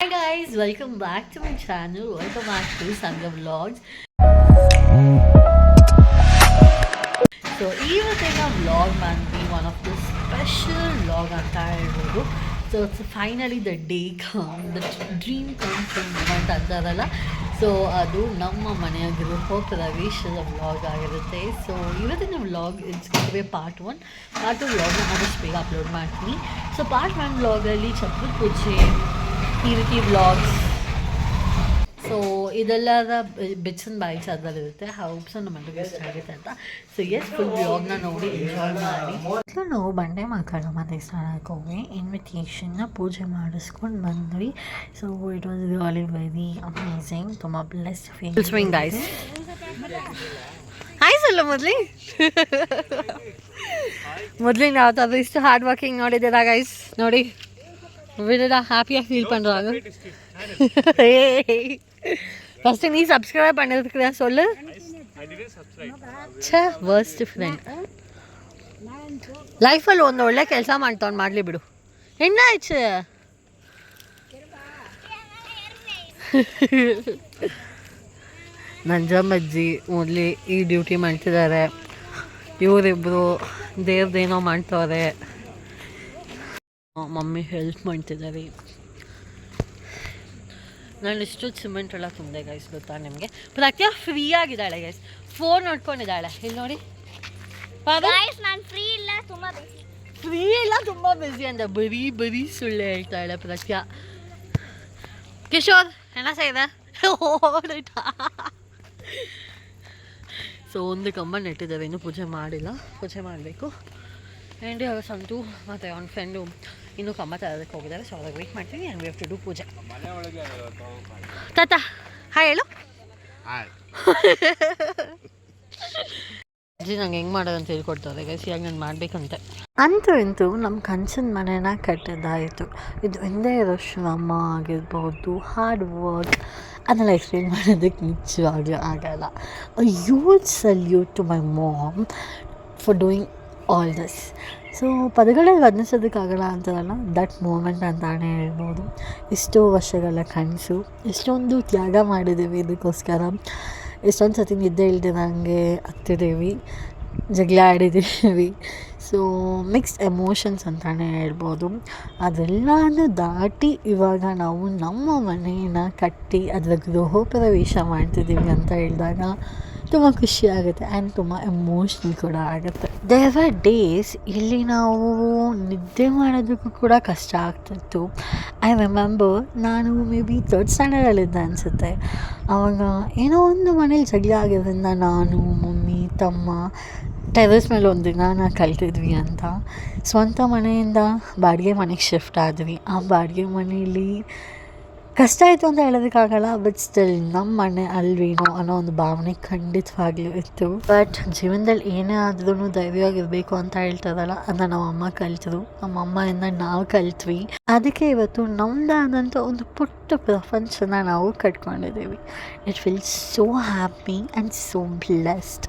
Hi guys, welcome back to my channel. Welcome back to Sangha Vlogs. So ಇವತ್ತಿನ vlog ಬಂದು one of the special vlog ಅಂತ ಹೇಳ್ಬೋದು so it's finally the day come the dream come from moment ಅಂತಾರಲ್ಲ so ಅದು ನಮ್ಮ ಮನೆಯಾಗಿರೋ ಪ್ರವೇಶದ vlog ಆಗಿರುತ್ತೆ ಸೊ ಇವತ್ತಿನ vlog it's be part one part two ವ್ಲಾಗ್ನ ಆದಷ್ಟು ಬೇಗ ಅಪ್ಲೋಡ್ ಮಾಡ್ತೀನಿ ಸೊ ಪಾರ್ಟ್ ಒನ್ ವ್ಲಾಗಲ್ಲಿ ಚಪ್ರದ ಪೂಜೆ ಈ ರೀತಿ ವ್ಲಾಗ್ಸ್ ಸೊ ಇದೆಲ್ಲದ ಬಿಟ್ಸ್ ಆ್ಯಂಡ್ ಬೈಟ್ಸ್ ಅದರಲ್ಲಿರುತ್ತೆ ಹೌಪ್ಸ್ ನಮ್ಮ ಮನೆಗೆ ಇಷ್ಟ ಆಗುತ್ತೆ ಅಂತ. ಸೊ ಎಸ್ ಫುಲ್ ವ್ಲಾಗ್ನ ನೋಡಿ ಎಂಜಾಯ್ ಮಾಡಿ. ಮೊದಲು ನಾವು ಬಂಡೆ ಮಕ್ಕಳ ಮತ್ತೆ ಸ್ನಾನಕ್ಕೆ ಹೋಗಿ ಇನ್ವಿಟೇಷನ್ನ ಪೂಜೆ ಮಾಡಿಸ್ಕೊಂಡು ಬಂದ್ವಿ. So it was really very amazing ತುಂಬ bless feel swing guys hi ಸಲ್ಲ ಮೊದಲಿ. ಮೊದಲಿನ ಯಾವ್ದಾದ್ರು ಇಷ್ಟು ಹಾರ್ಡ್ ವರ್ಕಿಂಗ್ ನೋಡಿದ್ದೀರಾ ಗೈಸ್ ನೋಡಿ. விடுடா ஹாப்பியாக ஃபீல் பண்ணுறாங்க ஃபஸ்ட்டு நீ சப்ஸ்கிரைப் பண்ணிருக்கிற சொல்லு ಛೇ ವರ್ಸ್ಟ್ ಫ್ರೆಂಡ್ ಲೈಫಲ್ಲಿ ಒಂದು ಒಳ್ಳೆ ಕೆಲಸ ಮಾಡ್ತಾವ್ನು ಮಾಡಲಿ ಬಿಡು ಏನಾಯ್ತು ನಂಜಮ್ಮಜ್ಜಿ ಮೊದಲಿ ಈ ಡ್ಯೂಟಿ ಮಾಡ್ತಿದ್ದಾರೆ ಇವರಿಬ್ಬರು ದೇವ್ರದ್ದೇನೋ ಮಾಡ್ತವ್ರೆ ಮಮ್ಮಿ ಹೆಲ್ಪ್ ಮಾಡ್ತಿದ್ದಾರೆ ನಾನು ಇಷ್ಟು ಸಿಮೆಂಟ್ ಎಲ್ಲ ತುಂಬಿದೆ ಗೈಸ್ ಗೊತ್ತಾ ನಿಮಗೆ? ಪ್ರತ್ಯ ಫ್ರೀ ಆಗಿದ್ದಾಳೆ ಗೈಸ್ ಫೋನ್ ನೋಡ್ಕೊಂಡಿದ್ದಾಳೆ. ಇಲ್ಲಿ ನೋಡಿ. ನಾನು ಫ್ರೀ ಇಲ್ಲ ತುಂಬಾ. ಫ್ರೀ ಇಲ್ಲ ತುಂಬ ಬಿಸಿ ಅಂತ ಬರೀ ಬರೀ ಸುಳ್ಳು ಹೇಳ್ತಾಳೆ ಪ್ರತ್ಯ. ಕಿಶೋರ್ ಹೆಣ ಸೈದ? ಸೊ ಒಂದು ಕಂಬ ನೆಟ್ಟಿದ್ದಾವೆ. ಇನ್ನೂ ಪೂಜೆ ಮಾಡಿಲ್ಲ. ಪೂಜೆ ಮಾಡಬೇಕು. ಆ್ಯಂಡ್ ಸಂತು ಮತ್ತು ಅವನ ಫ್ರೆಂಡು ಇನ್ನೂ ಕಮ್ಮ ತರೋದಕ್ಕೆ ಹೋಗಿದ್ದಾರೆ. ಸೊ ಅದಾಗ ವೇಟ್ ಮಾಡ್ತೀನಿ and we have to do puja. ತಾತ ಹಾಯ್ ಹೇಳು. ಅಜ್ಜಿ ನಂಗೆ ಹೆಂಗೆ ಮಾಡೋದು ಅಂತ ಹೇಳ್ಕೊಡ್ತಾರೆ. ಗೈಸ್ ಇವಾಗ ನಾನು ಮಾಡಬೇಕಂತೆ. ಅಂತೂ ಇಂತೂ ನಮ್ಮ ಕನಸಿನ ಮನೇನ ಕಟ್ಟಿದ್ದಾಯಿತು ಇದು ಹಿಂದೆ ಇರೋ ಶ್ರಮ ಆಗಿರ್ಬೋದು ಹಾರ್ಡ್ ವರ್ಕ್ ಅದನ್ನೆಲ್ಲ ಎಕ್ಸ್ಪ್ಲೇನ್ ಮಾಡೋದಕ್ಕೆ ನಿಜವಾಗ್ಲೂ ಆಗಲ್ಲ. Youth salute to my mom for doing all this so ಪದಗಳಲ್ಲಿ ವರ್ಣಿಸೋದಕ್ಕಾಗಲ್ಲ ಅಂತಾರಲ್ಲ ದಟ್ ಮೂಮೆಂಟ್ ಅಂತಾನೆ ಹೇಳ್ಬೋದು. ಎಷ್ಟೋ ವರ್ಷಗಳ ಕನಸು, ಎಷ್ಟೊಂದು ತ್ಯಾಗ ಮಾಡಿದ್ದೀವಿ ಇದಕ್ಕೋಸ್ಕರ. ಎಷ್ಟೊಂದು ಸತಿ ನಿದ್ದೆ ನನಗೆ ಹತ್ತಿದ್ದೀವಿ ಜಗಳ ಆಡಿದ್ದೀವಿ ಸೊ ಮಿಕ್ಸ್ ಎಮೋಷನ್ಸ್ ಅಂತಲೇ ಹೇಳ್ಬೋದು. ಅದೆಲ್ಲನೂ ದಾಟಿ ಇವಾಗ ನಾವು ನಮ್ಮ ಮನೆಯನ್ನು ಕಟ್ಟಿ ಅದರ ಗೃಹ ಪ್ರವೇಶ ಮಾಡ್ತಿದ್ದೀವಿ ಅಂತ ಹೇಳಿದಾಗ ತುಂಬ ಖುಷಿ ಆಗುತ್ತೆ ಆ್ಯಂಡ್ ತುಂಬ ಎಮೋಷ್ನಲ್ ಕೂಡ ಆಗುತ್ತೆ. ಆರ್ ಡೇಸ್ ಇಲ್ಲಿ ನಾವು ನಿದ್ದೆ ಮಾಡೋದಕ್ಕೂ ಕೂಡ ಕಷ್ಟ ಆಗ್ತಿತ್ತು. ಐ ರಿಮೆಂಬರ್ ನಾನು ಮೇ ಬಿ ತರ್ಡ್ ಸ್ಟ್ಯಾಂಡರ್ಡಲ್ಲಿದ್ದೆ ಅನಿಸುತ್ತೆ. ಆವಾಗ ಏನೋ ಒಂದು ಮನೇಲಿ ಜಗಳ ಆಗಿರೋದ್ರಿಂದ ನಾನು, ಮಮ್ಮಿ, ತಮ್ಮ ಟೆರೆಸ್ ಮೇಲೆ ಒಂದು ದಿನ ಕಲ್ತಿದ್ವಿ ಅಂತ. ಸ್ವಂತ ಮನೆಯಿಂದ ಬಾಡಿಗೆ ಮನೆಗೆ ಶಿಫ್ಟ್ ಆದ್ವಿ. ಆ ಬಾಡಿಗೆ ಮನೆಯಲ್ಲಿ ಕಷ್ಟ ಆಯಿತು ಅಂತ ಹೇಳೋದಕ್ಕಾಗಲ್ಲ ಬಟ್ ಸ್ಟಿಲ್ ನಮ್ಮ ಮನೆ ಅಲ್ವೇನೋ ಅನ್ನೋ ಒಂದು ಭಾವನೆ ಖಂಡಿತವಾಗ್ಲೂ ಇತ್ತು. ಬಟ್ ಜೀವನದಲ್ಲಿ ಏನೇ ಆದ್ರೂ ಧೈರ್ಯವಾಗಿರಬೇಕು ಅಂತ ಹೇಳ್ತಾರಲ್ಲ ಅದನ್ನ ನಮ್ಮ ಅಮ್ಮ ಕಲಿತರು. ನಮ್ಮ ಅಮ್ಮಯಿಂದ ನಾವು ಕಲಿತ್ವಿ. ಅದಕ್ಕೆ ಇವತ್ತು ನಮ್ಮದಾದಂಥ ಒಂದು ಪುಟ್ಟ ಪ್ರಪಂಚನ ನಾವು ಕಟ್ಕೊಂಡಿದ್ದೀವಿ. It feel so happy and so blessed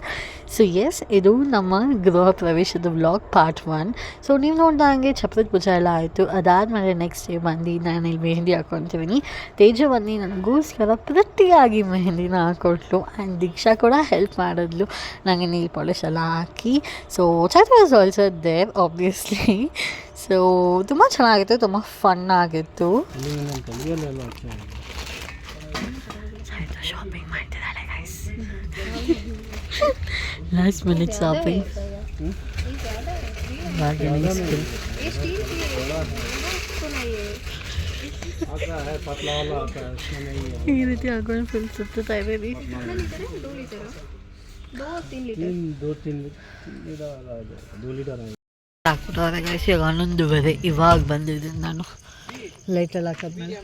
so yes ಇದು ನಮ್ಮ ಗೃಹ ಪ್ರವೇಶದ ವ್ಲಾಗ್ ಪಾರ್ಟ್ ಒನ್ ಸೊ ನೀವು ನೋಡ್ದ ಹಾಗೆ ಛಪ್ರದ ಪೂಜೆ ಎಲ್ಲ ಆಯಿತು. ಅದಾದಮೇಲೆ ನೆಕ್ಸ್ಟ್ ಡೇ ಬಂದು ನಾನು ಇಲ್ಲಿ ಮೆಹಂದಿ ಹಾಕ್ಕೊತೀವಿ ತೇಜ ಬಂದು ನನಗೋಸ್ಕರ ಪ್ರತಿಯಾಗಿ ಮೆಹಂದಿನ ಹಾಕ್ಕೊಟ್ಲು ಆ್ಯಂಡ್ ದೀಕ್ಷಾ ಕೂಡ ಹೆಲ್ಪ್ ಮಾಡಿದ್ಲು. ನನಗೆ ನೀಲ್ ಪಾಲಿಶ್ ಎಲ್ಲ ಹಾಕಿ. So Chaitra was also there obviously so ತುಂಬ ಚೆನ್ನಾಗಿತ್ತು ತುಂಬ ಫನ್ ಆಗಿತ್ತು. Shopping guys last minute shopping ಈ ರೀತಿ ಹಾಕೊಂಡು ಫುಲ್ ಸುತ್ತಾ ಇದ್ದೀವಿ ಹಾಕ್ಬಿಟ್ಟವ್ರೆ ಗೈಸ್ ಇವಾಗ ಹನ್ನೊಂದುವರೆ ಇವಾಗ ಬಂದಿದ್ದೀನಿ ನಾನು. ಲೈಟೆಲ್ಲ ಹಾಕಿದ್ಮೇಲೆ.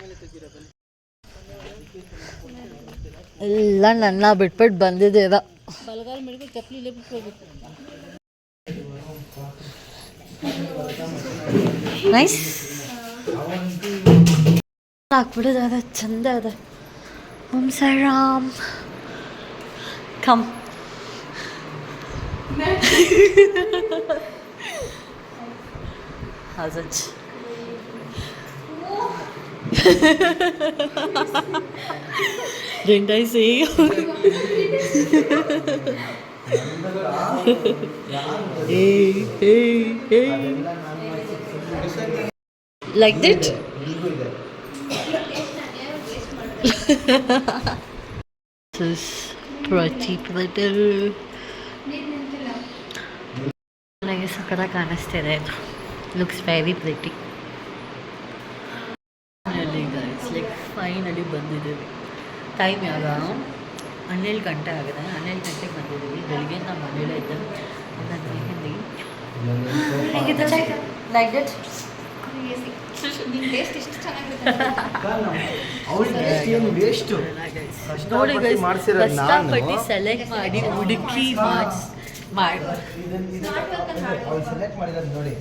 ಎಲ್ಲ ನನ್ನ ಬಿಟ್ಬಿಟ್ಟು ಬಂದಿದ್ದೀರ ನೈಸ್ ಹಾಕ್ಬಿಟ್ಟಿದ್ದಾರೆ ಚಂದ ಇದೆ ಓಂ Ram come How's it? Didn't I say? hey, hey, hey. Like that? this is pretty pretty. ನನಗೆ ಸಕಲ ಕಾಣಿಸ್ತಿದೆ ಇದು ಲುಕ್ಸ್ ವೆರಿ ಪ್ರಿಟಿ ಫೈನಲಿ ಬಂದಿದ್ದೀವಿ. ಟೈಮ್ ಯಾವಾಗ ಹನ್ನೆರಡು ಗಂಟೆ ಆಗಿದೆ. ಹನ್ನೆರಡು ಗಂಟೆಗೆ ಬಂದಿದ್ದೀವಿ. ಬೆಳಿಗ್ಗೆ ನಾವು ಮನೇಲೇ ಇದ್ದೆ. ನನ್ನ ಲೈಕ್ ದಟ್ ನೋಡಿ. ಕಷ್ಟಪಟ್ಟು ಸೆಲೆಕ್ಟ್ ಮಾಡಿ ಹುಡುಕಿ ಮಾಡಿ ಸೆಲೆಕ್ಟ್ ನೋಡಿ.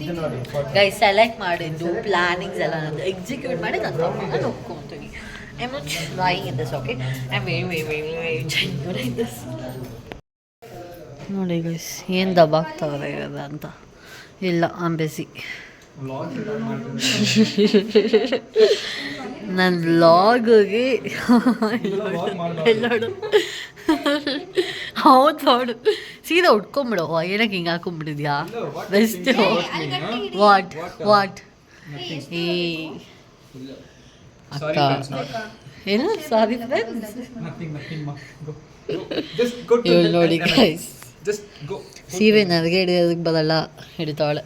ಇದು ನೋಡಿ ಗೈ ಸೆಲೆಕ್ಟ್ ಮಾಡಿದ್ದು ಪ್ಲಾನಿಂಗ್ಸ್ ಎಲ್ಲ ನಂದು. ಎಕ್ಸಿಕ್ಯೂಟ್ ಮಾಡಿ ನಾನು ತಗೊಂಡು ಒಪ್ಕೊತೀನಿ I not trying in this okay I may may may may genuine in this ನೋಡಿ ಗೈಸ್ ಏನು ದಬಾಗ್ತವ್ರೆ ಅಂತ. ಇಲ್ಲ ಆಮ್ ಬಿಸಿ ನನ್ನ ಬ್ಲಾಗ್ಗೆ ಎಲ್ಲೋಡು ಹೌದು ನೋಡು ಸೀದಾ ಉಟ್ಕೊಂಬಿಡು. ಏನಕ್ಕೆ ಹಿಂಗೆ ಹಾಕೊಂಬಿಟ್ಟಿದ್ಯಾ? ಬೆಸ್ಟ್ ವಾಟ್ ವಾಟ್ ಏ ಅಕ್ಕ. ಏನು? ಸಾರಿ ಇವಳು ನೋಡಿ ಗೈಸ್ ಸೀರೆ ನನಗೆ ಹಿಡಿಯೋದಕ್ಕೆ ಬರಲ್ಲ. ಹಿಡಿತಾಳೆ.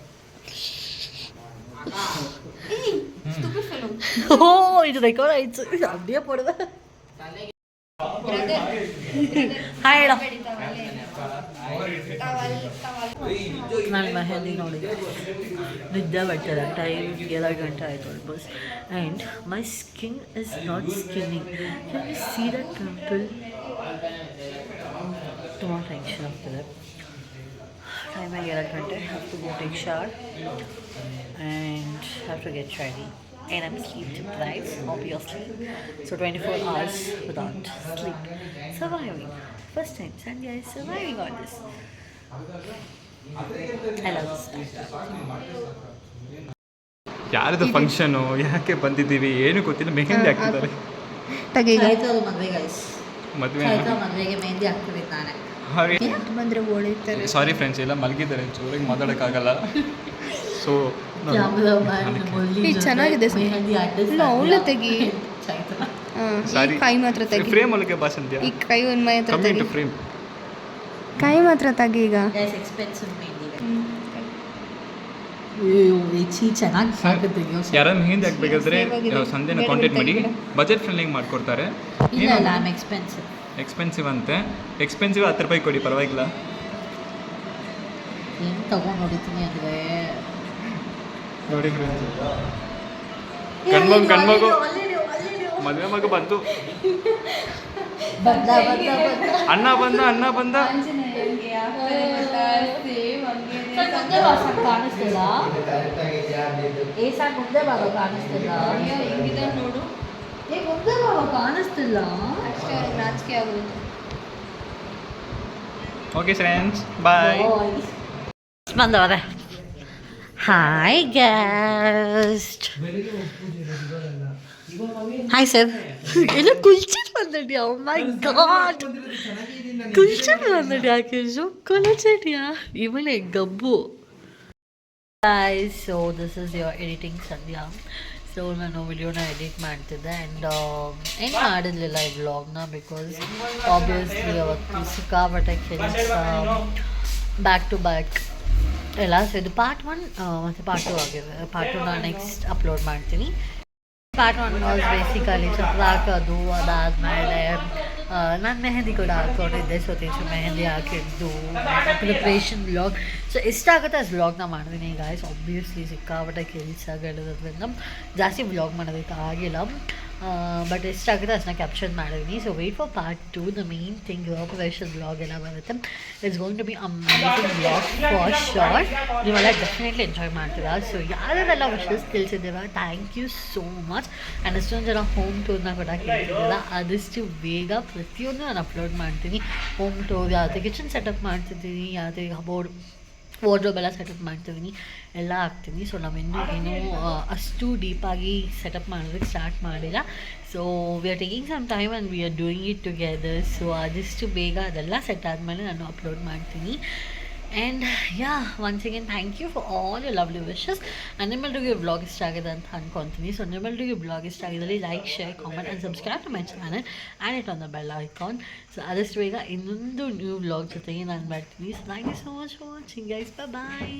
ಓ ಇದು ರೆಕಾರ್ಡ್ ಆಯ್ತು. ಅದೇ ಪಡೆದ ಹಾಯ್ ಹೇಳ. ನಾನು ಮೆಹಂದಿ ನೋಡಿ ನಿದ್ದೆ ಬರ್ತದೆ ಟೈಮ್ ಎರಡು ಗಂಟೆ ಆಯಿತು almost and my skin is not skinning can you see that pimple ತುಂಬ ಟೆನ್ಷನ್ ಆಗ್ತದೆ. ಟೈಮಾಗಿ ಎರಡು ಗಂಟೆ. Have to go take shower and have to get ready and I'm sleep deprived, obviously. So 24 hours without sleep. Surviving. First time, Sunday is surviving on this. I love this. ಯಾರದು function ಯಾಕೆ ಬಂದಿದ್ದೀವಿ ಏನು ಗೊತ್ತಿಲ್ಲ ಮೆಹಂದಿ ಚೈತ್ರ ಮದುವೆಗೆ ಮೆಹಂದಿ ಬಂದ್ರೆ ಓಡಿತಾರೆ sorry friends ಎಲ್ಲ ಮಲಗಿದ್ದಾರೆ ಜೋರಾಗಿ ಮಾತಾಡೋಕ್ಕಾಗಲ್ಲ ಸೊ ಚೆನ್ನಾಗಿದೆ ಅವ್ಳೇ ತೆಗಿ. ಸಾರಿ. ಕೈ ಮಾತ್ರ ತೆಗಿ. ಫ್ರೇಮ್ ಒಳಗೆ ಬಾಸಂತ್ಯ ಈ ಕೈ ಒಂದ್ ಮೈ ಹತ್ರ ತೆಗಿ. ಫ್ರೇಮ್ ಕೈ ಮಾತ್ರ ತೆಗಿ ಈಗ. ಹಾಕ್ಬೇಕಾದ್ರೆ ಕಾಂಟ್ಯಾಕ್ಟ್ ಮಾಡಿ ಬಜೆಟ್ ಮಾಡ್ಕೊಡ್ತಾರೆ. ಎಕ್ಸ್ಪೆನ್ಸಿವ್ ಅಂತೆ. ಎಕ್ಸ್ಪೆನ್ಸಿವ್ ಹತ್ತು ರೂಪಾಯಿ ಕೊಡಿ ಪರವಾಗಿಲ್ಲ. ಏನು ತಗೊಂಡು ನೋಡಿದ್ದೀನಿ ಅಂದರೆ? ನೋಡಿ ಕಣ್ಮಗು ಕಣ್ಮಗು. ಮದುವೆ ಮಗ ಬಂತು ಅಣ್ಣ ಬಂದ ಅಣ್ಣ ಬಂದ. ಕಾಣಿಸ್ತಿಲ್ಲ ಮುಂದೆ ನೋಡು. ಮುಂದೆ ಕಾಣಿಸ್ತಿಲ್ಲ ಅಷ್ಟೇ ಅವ್ರಿಗೆ ನಾಚಿಕೆ ಆಗೋದು ಓಕೆ ಫ್ರೆಂಡ್ಸ್ ಬಾಯ್ ಬಂದವರೆ ಹಾಯ್ ಗೆಸ್ಟ್ ಹಾಯ್ ಸರ್ ಎಲ್ಲ ಕುಲ್ಚರ್ ಬಂದಡಿ ಓ ಮೈ ಗಾಡ್ ಕುಲ್ಚರ್ ಬಂದಡಿ ಆಕೇಶು? ಕುಲಚಡ್ಯಾ ಇವನೇ ಗಬ್ಬು. So this is your editing Sandhya. So ನಾನು ವಿಡಿಯೋನ ಎಡಿಟ್ ಮಾಡ್ತಿದ್ದೆ ಆ್ಯಂಡ್ ಏನು ಮಾಡಿರಲಿಲ್ಲ ಈ ವ್ಲಾಗ್ನ ಬಿಕಾಸ್ ಆಬ್ವಿಯಸ್ಲಿ ಅವತ್ತು ಸಿಕ್ಕಾಪಟ್ಟೆ ಕೆಲಸ ಬ್ಯಾಕ್ ಟು ಬ್ಯಾಕ್ ಸೊ ಇದು ಪಾರ್ಟ್ ಒನ್ ಮತ್ತು ಪಾರ್ಟ್ ಟು ಆಗಿದೆ. ಪಾರ್ಟ್ ಟು ನಾನು ನೆಕ್ಸ್ಟ್ ಅಪ್ಲೋಡ್ ಮಾಡ್ತೀನಿ. ಪಾರ್ಟ್ ಒನ್ ವಾಸ್ ಬೇಸಿಕಲಿ ಸ್ವಲ್ಪ ಹಾಕೋದು ಅದಾದಮೇಲೆ ನಾನು ಮೆಹಂದಿ ಕೂಡ ಹಾಕೊಂಡಿದ್ದೆ ಸೊ ತೀಸು ಮೆಹಂದಿ ಹಾಕಿದ್ದು ಪ್ರಿಪ್ರೇಷನ್ ಬ್ಲಾಗ್ ಸೊ ಎಷ್ಟಾಗುತ್ತೆ ಅಷ್ಟು ಬ್ಲಾಗ್ನ ಮಾಡಿದ್ದೀನಿ ಗಾಯ್ಸ್ ಆಬ್ವಿಯಸ್ಲಿ ಸಿಕ್ಕಾಪಟ್ಟೆ ಕೆಲಸಗಳಿರೋದ್ರಿಂದ ಜಾಸ್ತಿ ವ್ಲಾಗ್ ಮಾಡೋದಕ್ಕೆ ಆಗಿಲ್ಲ. ಬಟ್ ಎಷ್ಟಾಗುತ್ತೆ ಅದನ್ನ ಕ್ಯಾಪ್ಚರ್ ಮಾಡಿದ್ದೀನಿ so wait for part two the main thing operation blog ಎಲ್ಲ ಬರುತ್ತೆ. It's going to be amazing blog for sure ನೀವೆಲ್ಲ ಡೆಫಿನೆಟ್ಲಿ ಎಂಜಾಯ್ ಮಾಡ್ತೀರಾ? ಸೊ ಯಾರೆಲ್ಲ wishes ತಿಳಿಸಿದ್ದೀರಾ thank you so much and ಎಷ್ಟೊಂದು ಜನ ಹೋಮ್ ಟೂರ್ನ ಕೂಡ ಕೇಳ್ತಿದ್ದೀರಾ ಆದಷ್ಟು ಬೇಗ ಪ್ರತಿಯೊಂದು ನಾನು ಅಪ್ಲೋಡ್ ಮಾಡ್ತೀನಿ. ಹೋಮ್ ಟೂರ್ ಯಾವುದೇ ಕಿಚನ್ ಸೆಟಪ್ ಮಾಡ್ತಿದ್ದೀನಿ, ಯಾವುದೇ ಅಬೌಟ್ ವಾರ್ಡ್ರೋಬ್ ಎಲ್ಲ ಸೆಟಪ್ ಮಾಡ್ತಿದ್ದೀನಿ ಎಲ್ಲ ಹಾಕ್ತೀನಿ ಸೊ ನಾವಿನ್ನೂ ಏನೂ ಅಷ್ಟು ಡೀಪಾಗಿ ಸೆಟಪ್ ಮಾಡೋದಕ್ಕೆ ಸ್ಟಾರ್ಟ್ ಮಾಡಿಲ್ಲ. So we are taking some time and we are doing it together so ಆದಷ್ಟು ಬೇಗ ಅದೆಲ್ಲ ಸೆಟ್ ಆದಮೇಲೆ ನಾನು ಅಪ್ಲೋಡ್ ಮಾಡ್ತೀನಿ. And ya once again thank you for all you lovely wishes ನಿಮ್ಮೆಲ್ರಿಗೂ ಈ ಬ್ಲಾಗ್ ಇಷ್ಟ ಆಗಿದೆ ಅಂತ ಅಂದ್ಕೊತೀನಿ ಸೊ ನಿಮ್ಮೆಲ್ರಿಗೂ ಈ ಬ್ಲಾಗ್ ಇಷ್ಟ ಆಗಿದ್ದಲ್ಲಿ like share comment and subscribe to my channel and it on the bell icon so ಆದಷ್ಟು ಬೇಗ ಇನ್ನೊಂದು ನ್ಯೂ ಬ್ಲಾಗ್ ಜೊತೆಗೆ ನಾನು ಬರ್ತೀನಿ so thank you so much for watching guys bye